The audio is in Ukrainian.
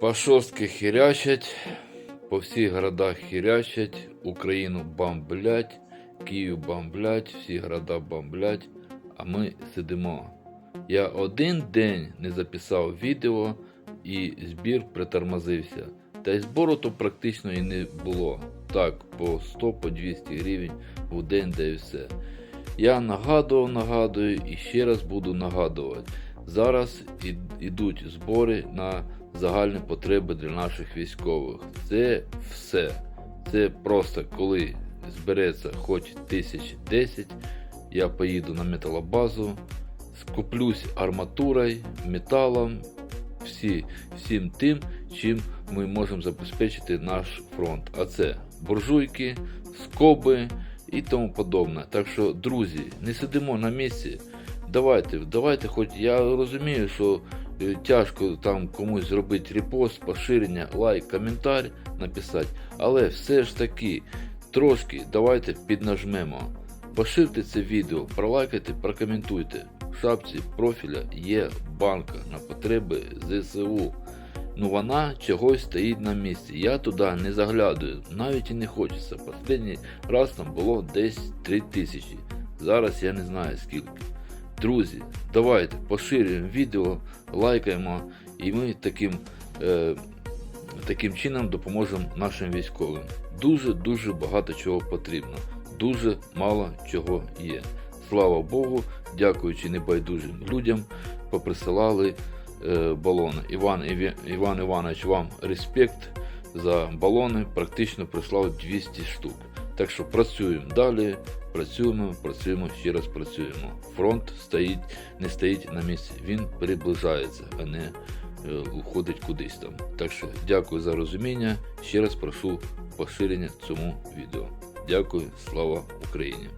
По шостки хірячать, по всіх городах хірячать, Україну бомблять, Київ бомблять, всі города бомблять, а ми сидимо. Я один день не записав відео і збір притормозився. Та й збору то практично і не було. Так, по 100 по 200 гривень в день, де і все. Я нагадував, нагадую і ще раз буду нагадувати. Зараз ідуть збори на загальні потреби для наших військових. Це все. Це просто коли збереться хоч тисяч десять, я поїду на металобазу, скуплюсь арматурою, металом, всі, всім тим, чим ми можемо забезпечити наш фронт. А це буржуйки, скоби і тому подобне. Так що, друзі, не сидимо на місці. Давайте, давайте, хоч я розумію, що е, тяжко там комусь зробити репост, поширення, лайк, коментар написати, але все ж таки трошки давайте піднажмемо. Поширте це відео, пролайкайте, прокоментуйте. В шапці профіля є банка на потреби ЗСУ. Ну вона чогось стоїть на місці. Я туди не заглядаю, навіть і не хочеться. Останній раз там було десь 3 тисячі. Зараз я не знаю скільки. Друзі, давайте поширюємо відео, лайкаємо, і ми таким, е, таким чином допоможемо нашим військовим. Дуже-дуже багато чого потрібно. Дуже мало чого є. Слава Богу, дякуючи небайдужим людям, поприсилали е, балони. Іван, Іві- Іван Іванович, вам респект за балони. Практично прислав 200 штук. Так що працюємо далі, працюємо, працюємо, ще раз працюємо. Фронт стоїть, не стоїть на місці, він приближається, а не е, уходить кудись там. Так що дякую за розуміння. Ще раз прошу поширення цьому відео. Дякую, слава Україні!